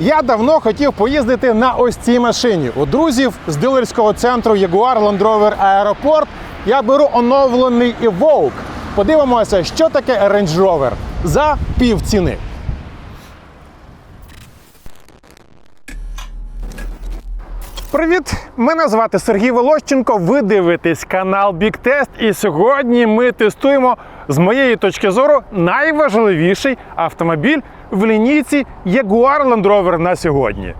Я давно хотів поїздити на ось цій машині. У друзів з дилерського центру Jaguar Land Rover Aeroport я беру оновлений Evoque. Подивимося, що таке Range Rover за пів ціни. Привіт! Мене звати Сергій Волощенко. Ви дивитесь канал Big Test. І сьогодні ми тестуємо, з моєї точки зору, найважливіший автомобіль в лінійці Jaguar Land Rover на сьогодні.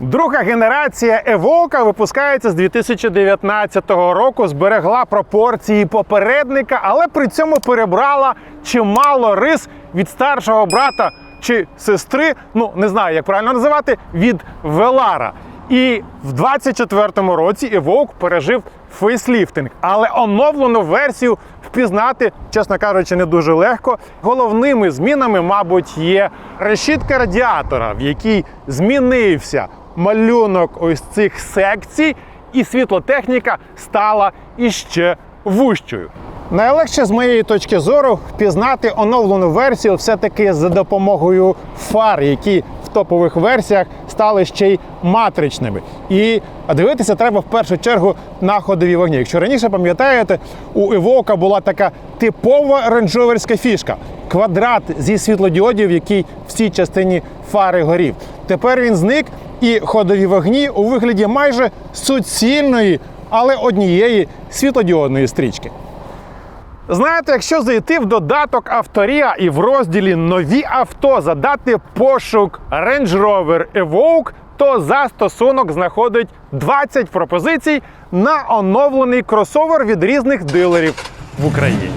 Друга генерація Evoque випускається з 2019 року, зберегла пропорції попередника, але при цьому перебрала чимало рис від старшого брата чи сестри, ну не знаю, як правильно називати, від Велара. І в 24-му році Evoque пережив фейсліфтинг, але оновлену версію впізнати, чесно кажучи, не дуже легко. Головними змінами, мабуть, є решітка радіатора, в якій змінився малюнок ось цих секцій, і світлотехніка стала іще вущою. Найлегше з моєї точки зору впізнати оновлену версію все-таки за допомогою фар, які топових версіях стали ще й матричними. І дивитися треба в першу чергу на ходові вогні. Якщо раніше пам'ятаєте, у Evoque була така типова рейнджоверська фішка квадрат зі світлодіодів, який в цій частині фари горів. Тепер він зник, і ходові вогні у вигляді майже суцільної, але однієї світлодіодної стрічки. Знаєте, якщо зайти в додаток Авторія і в розділі Нові авто задати пошук Range Rover Evoque, то застосунок знаходить 20 пропозицій на оновлений кросовер від різних дилерів в Україні.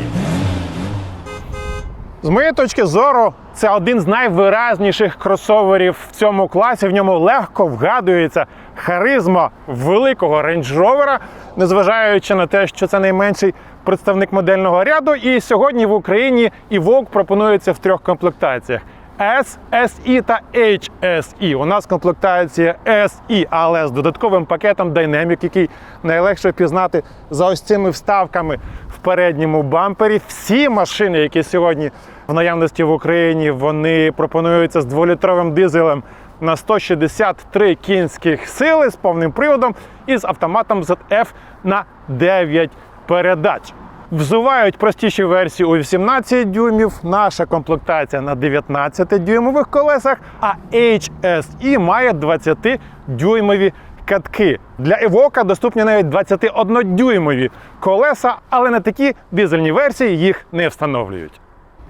З моєї точки зору, це один з найвиразніших кросоверів в цьому класі. В ньому легко вгадується харизма великого рейндж-ровера, незважаючи на те, що це найменший представник модельного ряду. І сьогодні в Україні Evoque пропонується в трьох комплектаціях. S, SE та HSE. У нас комплектація SE, але з додатковим пакетом Dynamic, який найлегше впізнати за ось цими вставками в передньому бампері. Всі машини, які сьогодні в наявності в Україні, вони пропонуються з дволітровим дизелем на 163 кінських сили з повним приводом і з автоматом ZF на 9 передач. Взувають простіші версії у 18 дюймів, наша комплектація на 19 дюймових колесах, а HSE має 20-дюймові катки. Для Evoque доступні навіть 21-дюймові колеса, але на такі дизельні версії їх не встановлюють.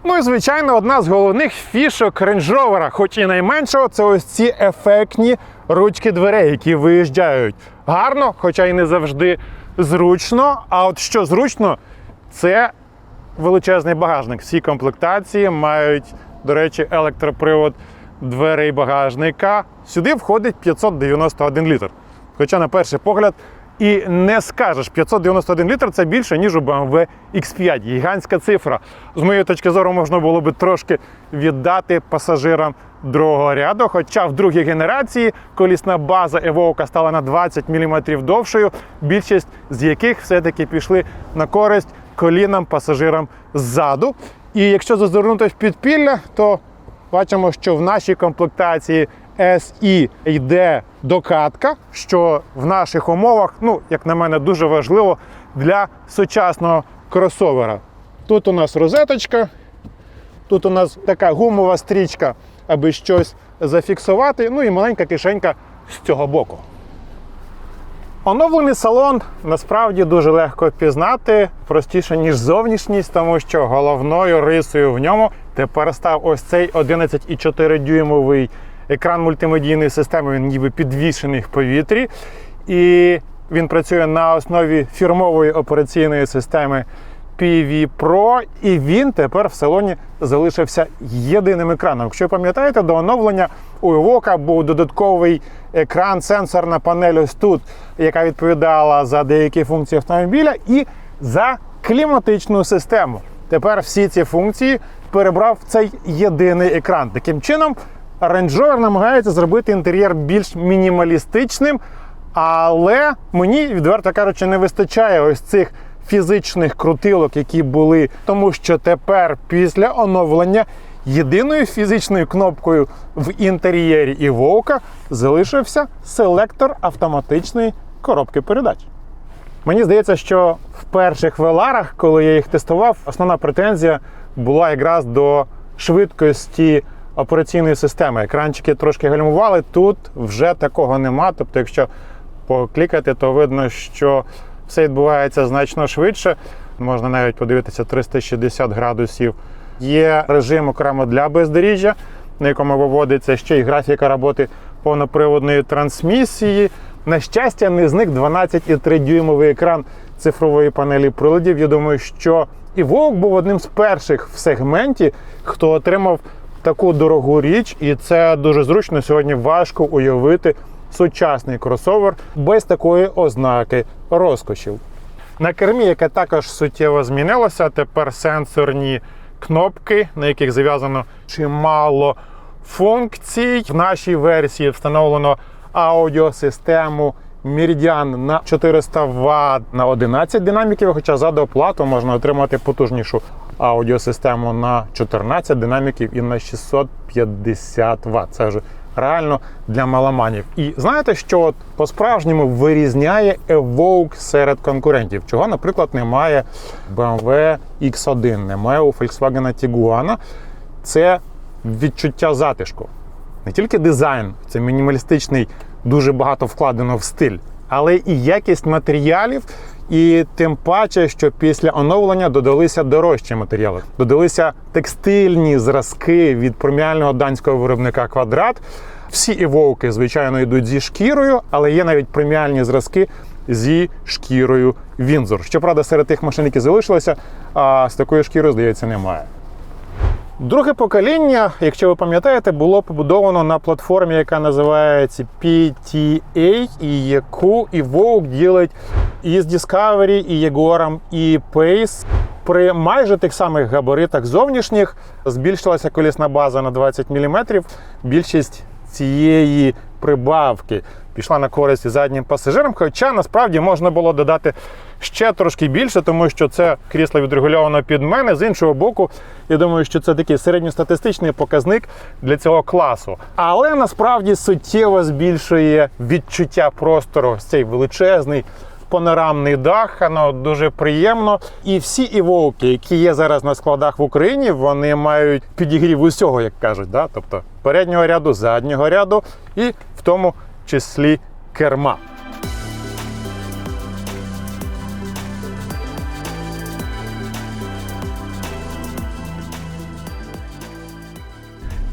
Ну і звичайно, одна з головних фішок Rover, хоч і найменшого, це ось ці ефектні ручки дверей, які виїжджають гарно, хоча й не завжди зручно. А от що зручно, це величезний багажник. Всі комплектації мають, до речі, електропривод дверей багажника. Сюди входить 591 літр. Хоча, на перший погляд, і не скажеш, 591 літр це більше, ніж у BMW X5. Гігантська цифра. З моєї точки зору, можна було би трошки віддати пасажирам другого ряду. Хоча в другій генерації колісна база Evoque стала на 20 мм довшою, більшість з яких все-таки пішли на користь колінам пасажирам ззаду. І якщо зазирнути в підпілля, то бачимо, що в нашій комплектації SE йде докатка, що в наших умовах, ну, як на мене, дуже важливо для сучасного кросовера. Тут у нас розеточка, тут у нас така гумова стрічка, аби щось зафіксувати, ну і маленька кишенька з цього боку. Оновлений салон насправді дуже легко впізнати, простіше, ніж зовнішність, тому що головною рисою в ньому тепер став ось цей 11,4 дюймовий екран мультимедійної системи, він ніби підвішений в повітрі. І він працює на основі фірмової операційної системи PV Pro, і він тепер в салоні залишився єдиним екраном. Якщо пам'ятаєте, до оновлення у Evoque був додатковий екран, сенсорна панель ось тут, яка відповідала за деякі функції автомобіля, і за кліматичну систему. Тепер всі ці функції перебрав цей єдиний екран. Таким чином, Range Rover намагається зробити інтер'єр більш мінімалістичним, але мені, відверто кажучи, не вистачає ось цих фізичних крутилок, які були, тому що тепер після оновлення єдиною фізичною кнопкою в інтер'єрі і Вовка залишився селектор автоматичної коробки передач. Мені здається, що в перших веларах, коли я їх тестував, основна претензія була якраз до швидкості операційної системи. Екранчики трошки гальмували. Тут вже такого нема. Тобто, якщо поклікати, то видно, що все відбувається значно швидше. Можна навіть подивитися 360 градусів. Є режим окремо для бездоріжжя, на якому виводиться ще й графіка роботи повноприводної трансмісії. На щастя, не зник 12,3 дюймовий екран цифрової панелі приладів. Я думаю, що і Вовк був одним з перших в сегменті, хто отримав таку дорогу річ, і це дуже зручно. Сьогодні важко уявити сучасний кросовер без такої ознаки розкошів. На кермі, яке також суттєво змінилося, тепер сенсорні кнопки, на яких зав'язано чимало функцій. В нашій версії встановлено аудіосистему Meridian на 400 Вт на 11 динаміків, хоча за доплату можна отримати потужнішу аудіосистему на 14 динаміків і на 650 Вт. Це вже реально для маломанів. І знаєте, що по-справжньому вирізняє Evoque серед конкурентів, чого, наприклад, немає BMW X1, немає у Volkswagen Tiguan. Це відчуття затишку. Не тільки дизайн, це мінімалістичний, дуже багато вкладено в стиль, але і якість матеріалів. І тим паче, що після оновлення додалися дорожчі матеріали. Додалися текстильні зразки від преміального данського виробника квадрат. Всі івовки, звичайно, йдуть зі шкірою, але є навіть преміальні зразки зі шкірою Вінзор. Щоправда, серед тих машин, які залишилися, а з такою шкірою, здається, немає. Друге покоління, якщо ви пам'ятаєте, було побудовано на платформі, яка називається PTA, і яку і Vogue ділить і з Discovery, і Jaguar, і Pace. При майже тих самих габаритах зовнішніх збільшилася колісна база на 20 мм. Більшість цієї прибавки пішла на користь заднім пасажирам. Хоча насправді можна було додати ще трошки більше, тому що це крісло відрегульовано під мене. З іншого боку, я думаю, що це такий середньостатистичний показник для цього класу. Але насправді суттєво збільшує відчуття простору цей величезний. Панорамний дах, воно дуже приємно. І всі івовки, які є зараз на складах в Україні, вони мають підігрів усього, як кажуть, да? тобто переднього ряду, заднього ряду і тому числі керма.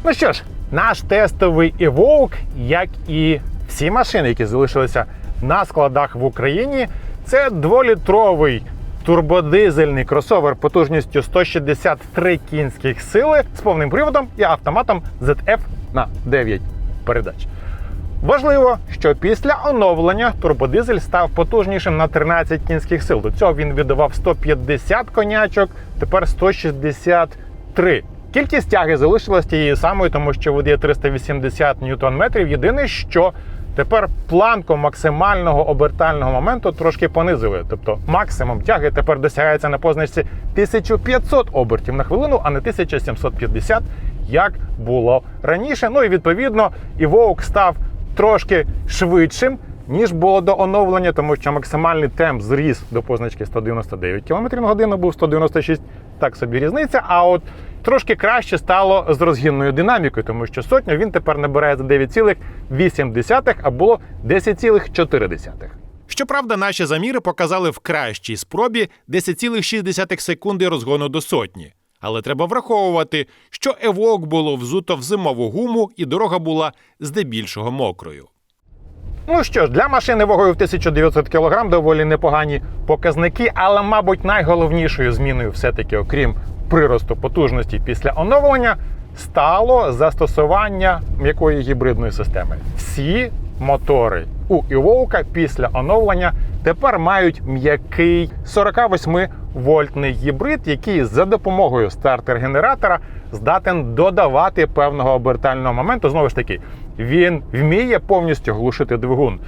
Ну що ж, наш тестовий Evoque, як і всі машини, які залишилися на складах в Україні, це дволітровий турбодизельний кросовер потужністю 163 кінських сили з повним приводом і автоматом ZF на 9 передач. Важливо, що після оновлення турбодизель став потужнішим на 13 кінських сил. До цього він віддавав 150 конячок, тепер 163. Кількість тяги залишилась тією самою, тому що видає 380 ньютон-метрів. Єдине, що тепер планку максимального обертального моменту трошки понизили. Тобто максимум тяги тепер досягається на позначці 1500 обертів на хвилину, а не 1750, як було раніше. Ну і відповідно, і Vogue став трошки швидшим, ніж було до оновлення, тому що максимальний темп зріс до позначки 199 км на годину, був 196, так собі різниця. А от трошки краще стало з розгінною динамікою, тому що сотню він тепер набирає за 9,8, а було 10,4. Щоправда, наші заміри показали в кращій спробі 10,6 секунди розгону до сотні. Але треба враховувати, що евок було взуто в зимову гуму і дорога була здебільшого мокрою. Ну що ж, для машини вагою в 1900 кг доволі непогані показники, але, мабуть, найголовнішою зміною, все-таки, окрім приросту потужності після оновлення, стало застосування м'якої гібридної системи. Всі мотори у Івовка після оновлення тепер мають м'який 48 вольтний гібрид, який за допомогою стартер-генератора здатен додавати певного обертального моменту. Знову ж таки, він вміє повністю глушити двигун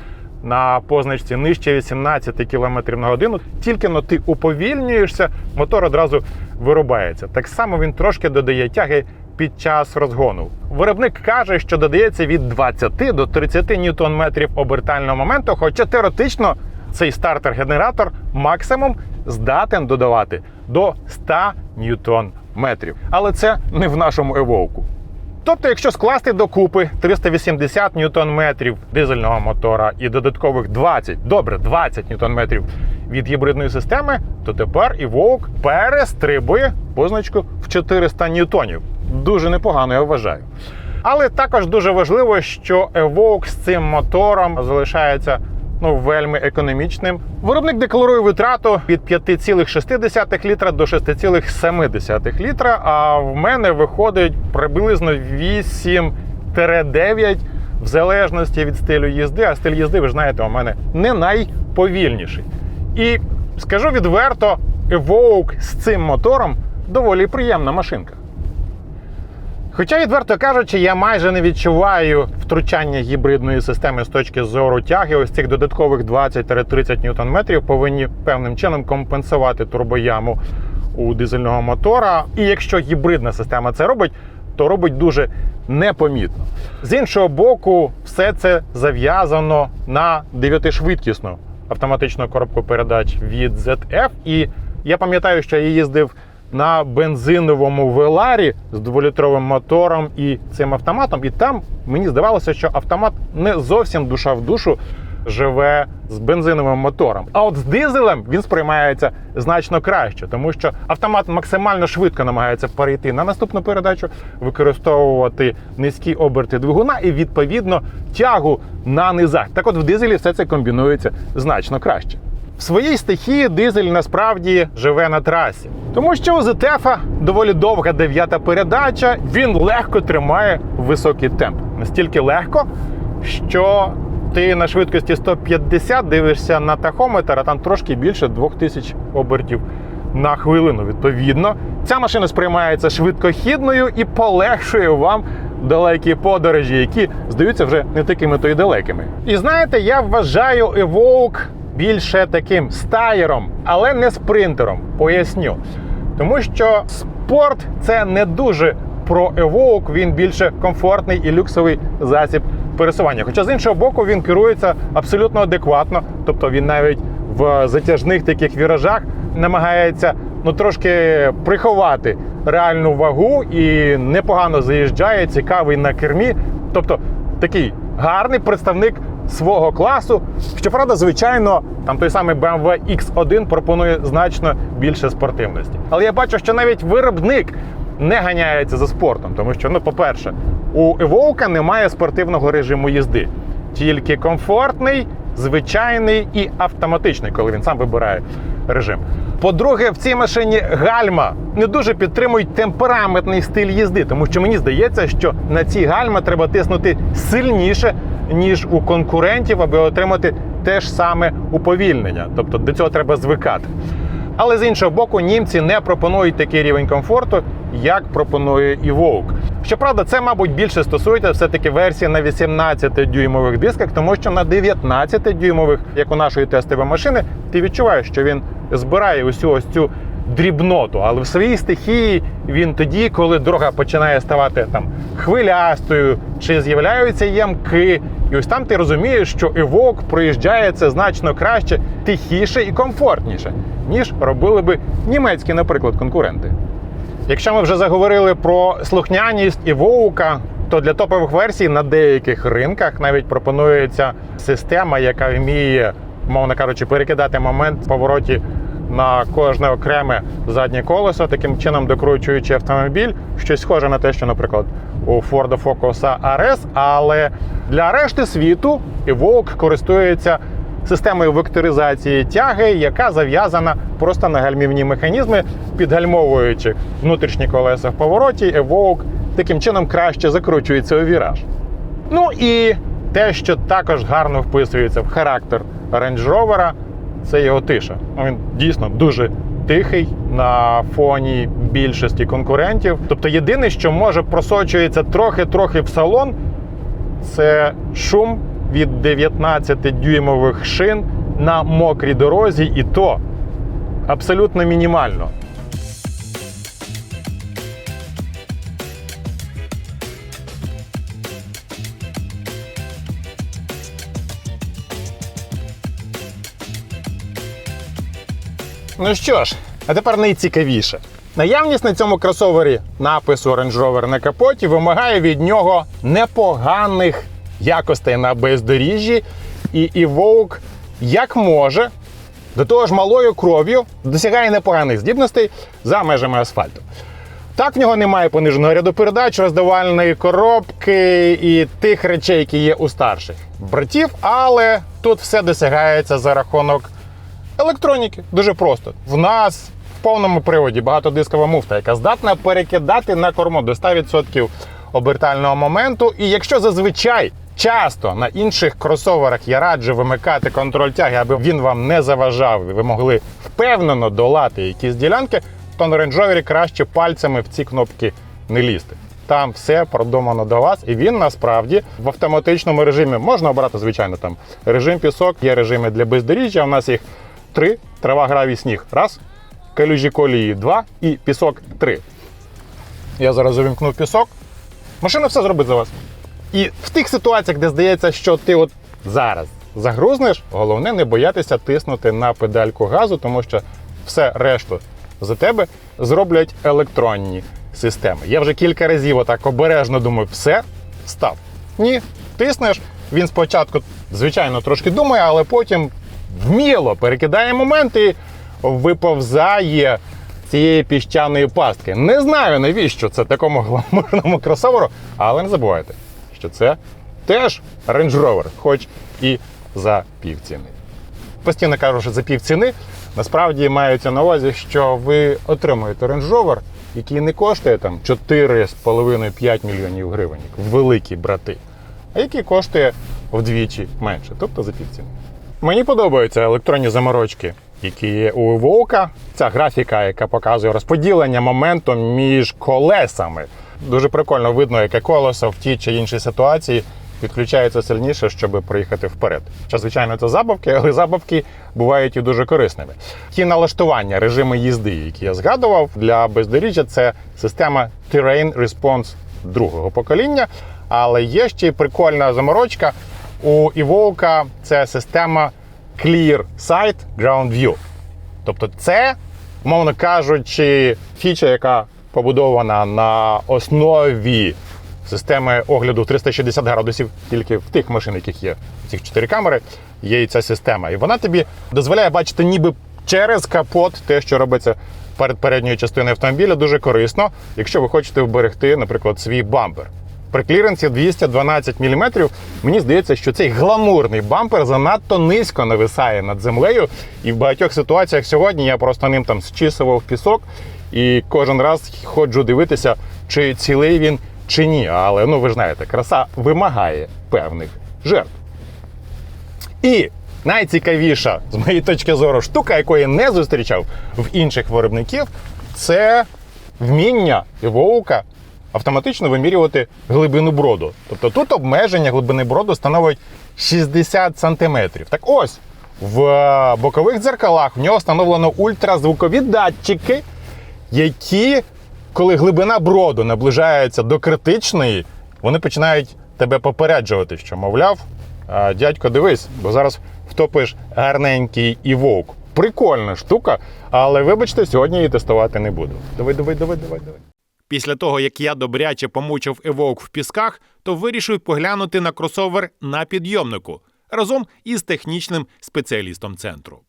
на позначці нижче 18 км на годину. Тільки но ти уповільнюєшся, мотор одразу вирубається. Так само він трошки додає тяги під час розгону. Виробник каже, що додається від 20 до 30 ньютон-метрів обертального моменту, хоча теоретично цей стартер-генератор максимум здатен додавати до 100 ньютон-метрів. Але це не в нашому евоуку. Тобто, якщо скласти докупи 380 ньютон-метрів дизельного мотора і додаткових 20, добре, 20 ньютон-метрів від гібридної системи, то тепер Evoque перестрибує позначку в 400 ньютонів. Дуже непогано, я вважаю. Але також дуже важливо, що Evoque з цим мотором залишається ну, вельми економічним. Виробник декларує витрату від 5,6 літра до 6,7 літра, а в мене виходить приблизно 8-9 в залежності від стилю їзди. А стиль їзди, ви ж знаєте, у мене не найповільніший. І скажу відверто, Evoque з цим мотором доволі приємна машинка. Хоча, відверто кажучи, я майже не відчуваю втручання гібридної системи з точки зору тяги. Ось цих додаткових 20-30 ньютон-метрів повинні певним чином компенсувати турбояму у дизельного мотора. І якщо гібридна система це робить, то робить дуже непомітно. З іншого боку, все це зав'язано на 9-швидкісну автоматичну коробку передач від ZF. І я пам'ятаю, що я їздив на бензиновому веларі з дволітровим мотором і цим автоматом. І там мені здавалося, що автомат не зовсім душа в душу живе з бензиновим мотором. А от з дизелем він сприймається значно краще, тому що автомат максимально швидко намагається перейти на наступну передачу, використовувати низькі оберти двигуна і відповідно тягу на низах. Так от в дизелі все це комбінується значно краще. В своїй стихії дизель насправді живе на трасі, тому що у ZF доволі довга дев'ята передача. Він легко тримає високий темп. Настільки легко, що ти на швидкості 150 дивишся на тахометр, а там трошки більше 2000 обертів на хвилину. Відповідно, ця машина сприймається швидкохідною і полегшує вам далекі подорожі, які здаються вже не такими то й далекими. І знаєте, я вважаю Evoque більше таким стаєром, але не спринтером. Поясню. Тому що спорт це не дуже про Evoque, він більше комфортний і люксовий засіб пересування. Хоча з іншого боку він керується абсолютно адекватно, тобто він навіть в затяжних таких віражах намагається ну трошки приховати реальну вагу і непогано заїжджає, цікавий на кермі. Тобто такий гарний представник свого класу. Щоправда, звичайно, там той самий BMW X1 пропонує значно більше спортивності. Але я бачу, що навіть виробник не ганяється за спортом, тому що, ну, по-перше, у Evoque немає спортивного режиму їзди, тільки комфортний, звичайний і автоматичний, коли він сам вибирає режим. По-друге, в цій машині гальма не дуже підтримують темпераментний стиль їзди, тому що мені здається, що на ці гальма треба тиснути сильніше, ніж у конкурентів, аби отримати те ж саме уповільнення. Тобто до цього треба звикати. Але з іншого боку, німці не пропонують такий рівень комфорту, як пропонує і Evoque. Щоправда, це, мабуть, більше стосується все-таки версії на 18-дюймових дисках, тому що на 19-дюймових, як у нашої тестової машини, ти відчуваєш, що він збирає усю ось цю дрібноту. Але в своїй стихії він тоді, коли дорога починає ставати там хвилястою, чи з'являються ямки. І ось там ти розумієш, що Evoque проїжджає це значно краще, тихіше і комфортніше, ніж робили би німецькі, наприклад, конкуренти. Якщо ми вже заговорили про слухняність і Воука, то для топових версій на деяких ринках навіть пропонується система, яка вміє, мовно кажучи, перекидати момент в повороті на кожне окреме заднє колесо, таким чином докручуючи автомобіль, щось схоже на те, що, наприклад, у Ford Focus RS, але для решти світу Evoque користується системою векторизації тяги, яка зав'язана просто на гальмівні механізми, підгальмовуючи внутрішні колеса в повороті, Evoque таким чином краще закручується у віраж. Ну і те, що також гарно вписується в характер Range Rover, це його тиша. Він дійсно дуже тихий на фоні більшості конкурентів. Тобто, єдине, що може просочується трохи-трохи в салон, це шум від 19-дюймових шин на мокрій дорозі, і то абсолютно мінімально. Ну що ж, а тепер найцікавіше. Наявність на цьому кросовері напису Range Rover на капоті вимагає від нього непоганих якостей на бездоріжжі. І Evoque як може, до того ж малою кров'ю досягає непоганих здібностей за межами асфальту. Так, в нього немає пониженого ряду передач, роздавальної коробки і тих речей, які є у старших братів, але тут все досягається за рахунок електроніки. Дуже просто. В нас в повному приводі багатодискова муфта, яка здатна перекидати на корму до 100% обертального моменту. І якщо зазвичай часто на інших кросоверах я раджу вимикати контроль тяги, аби він вам не заважав, і ви могли впевнено долати якісь ділянки, то на Rover краще пальцями в ці кнопки не лізти. Там все продумано до вас, і він насправді в автоматичному режимі можна обрати, звичайно, там режим пісок, є режими для бездоріжжя. У нас їх три: трава, гравій, сніг. Раз, калюжі колії два і пісок три. Я зараз увімкнув пісок. Машина все зробить за вас. І в тих ситуаціях, де здається, що ти от зараз загрузнеш, головне не боятися тиснути на педальку газу, тому що все решту за тебе зроблять електронні системи. Я вже кілька разів отак обережно думаю, все, став. Ні, тиснеш. Він спочатку, звичайно, трошки думає, але потім вміло перекидає момент і виповзає цієї піщаної пастки. Не знаю, навіщо це такому гламурному кросоверу, але не забувайте, що це теж Range Rover, хоч і за півціни. Постійно кажу, що за півціни, насправді мається на увазі, що ви отримуєте Range Rover, який не коштує там 4,5-5 мільйонів гривень, великі брати, а який коштує вдвічі менше, тобто за півціни. Мені подобаються електронні заморочки, які є у Evoque. Ця графіка, яка показує розподілення моменту між колесами. Дуже прикольно видно, яке колесо в тій чи іншій ситуації підключається сильніше, щоб проїхати вперед. Що, звичайно, це забавки, але забавки бувають і дуже корисними. Ті налаштування, режими їзди, які я згадував для бездоріжжя, це система Terrain Response другого покоління. Але є ще й прикольна заморочка. У Evoque це система Clear Sight Ground View. Тобто, це, умовно кажучи, фіча, яка побудована на основі системи огляду 360 градусів, тільки в тих машин, яких є ці чотири камери, є і ця система. І вона тобі дозволяє бачити ніби через капот те, що робиться перед передньою частиною автомобіля, дуже корисно, якщо ви хочете вберегти, наприклад, свій бампер. При кліренсі 212 мм мені здається, що цей гламурний бампер занадто низько нависає над землею. І в багатьох ситуаціях сьогодні я просто ним там зчісував пісок і кожен раз ходжу дивитися, чи цілий він, чи ні. Але ну ви знаєте, краса вимагає певних жертв. І найцікавіша, з моєї точки зору, штука, якої не зустрічав в інших виробників, це вміння Evoque автоматично вимірювати глибину броду. Тобто тут обмеження глибини броду становить 60 см. Так ось, в бокових дзеркалах в нього встановлено ультразвукові датчики, які, коли глибина броду наближається до критичної, вони починають тебе попереджувати, що, мовляв, дядько, дивись, бо зараз втопиш гарненький івок. Прикольна штука, але вибачте, сьогодні її тестувати не буду. Давай, давай, давай, давай, давай. Після того, як я добряче помучив Evoque в пісках, то вирішив поглянути на кросовер на підйомнику разом із технічним спеціалістом центру.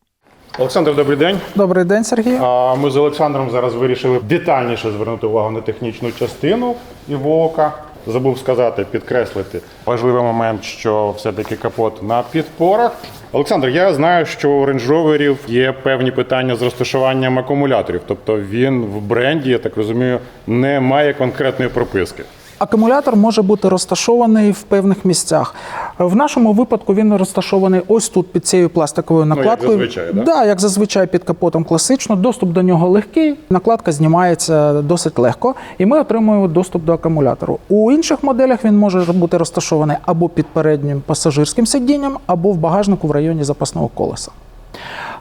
Олександр, добрий день. Добрий день, Сергій. А Ми з Олександром зараз вирішили детальніше звернути увагу на технічну частину Івока. Забув сказати, підкреслити важливий момент, що все-таки капот на підпорах. Олександр, я знаю, що у Range Roverів є певні питання з розташуванням акумуляторів. Тобто він в бренді, я так розумію, не має конкретної прописки. Акумулятор може бути розташований в певних місцях. В нашому випадку він розташований ось тут під цією пластиковою як накладкою. зазвичай, да? Да, як зазвичай під капотом класично. Доступ до нього легкий, накладка знімається досить легко, і ми отримуємо доступ до акумулятору. У інших моделях він може бути розташований або під переднім пасажирським сидінням, або в багажнику в районі запасного колеса.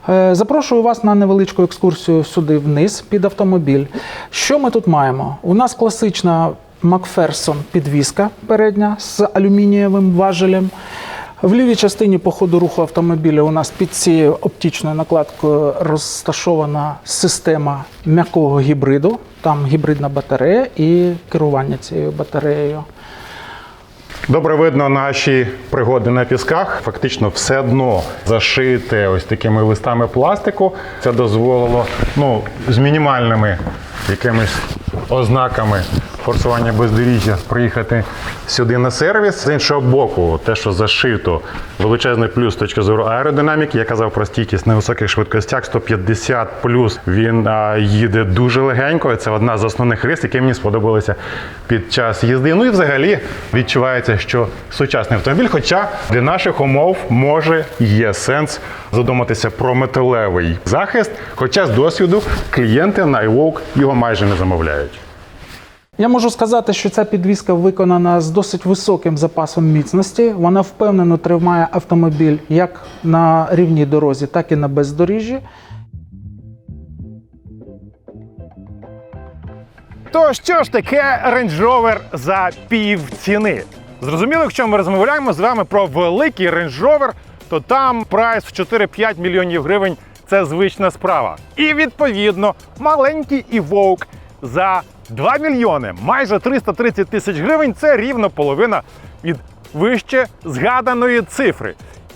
Е, Запрошую вас на невеличку екскурсію сюди вниз під автомобіль. Що ми тут маємо? У нас класична Макферсон підвіска передня з алюмінієвим важелем. В лівій частині по ходу руху автомобіля у нас під цією оптичною накладкою розташована система м'якого гібриду. Там гібридна батарея і керування цією батареєю. Добре видно наші пригоди на пісках. Фактично все дно зашите ось такими листами пластику. Це дозволило ну, з мінімальними якимись ознаками форсування бездоріжжя приїхати сюди на сервіс. З іншого боку, те, що зашито, величезний плюс з точки зору аеродинаміки. Я казав про стійкість на високих швидкостях 150 плюс. Він а, їде дуже легенько. Це одна з основних рис, які мені сподобалися під час їзди. Ну і взагалі відчувається, що сучасний автомобіль, хоча для наших умов може є сенс задуматися про металевий захист. Хоча з досвіду клієнти на iWalk його майже не замовляють. Я можу сказати, що ця підвізка виконана з досить високим запасом міцності. Вона впевнено тримає автомобіль як на рівній дорозі, так і на бездоріжжі. То що ж таке Range Rover за пів ціни? Зрозуміло, якщо ми розмовляємо з вами про великий Range Rover, то там прайс в 4-5 мільйонів гривень це звична справа. І відповідно маленький Evoque за 2 мільйони, майже 330 тисяч гривень це рівно половина від вище згаданої цифри.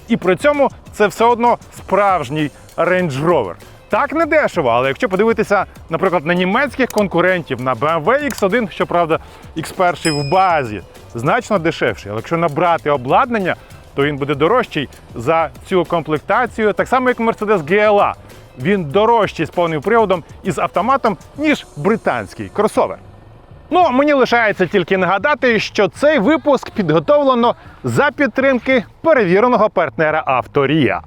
І при цьому це все одно справжній Range Rover. Так не дешево, але якщо подивитися, наприклад, на німецьких конкурентів, на BMW X1, щоправда, X1 в базі, значно дешевший. Але якщо набрати обладнання, то він буде дорожчий за цю комплектацію, так само як Mercedes GLA. Він дорожчий з повним приводом і з автоматом, ніж британський кросовер. Ну, мені лишається тільки нагадати, що цей випуск підготовлено за підтримки перевіреного партнера Авторія.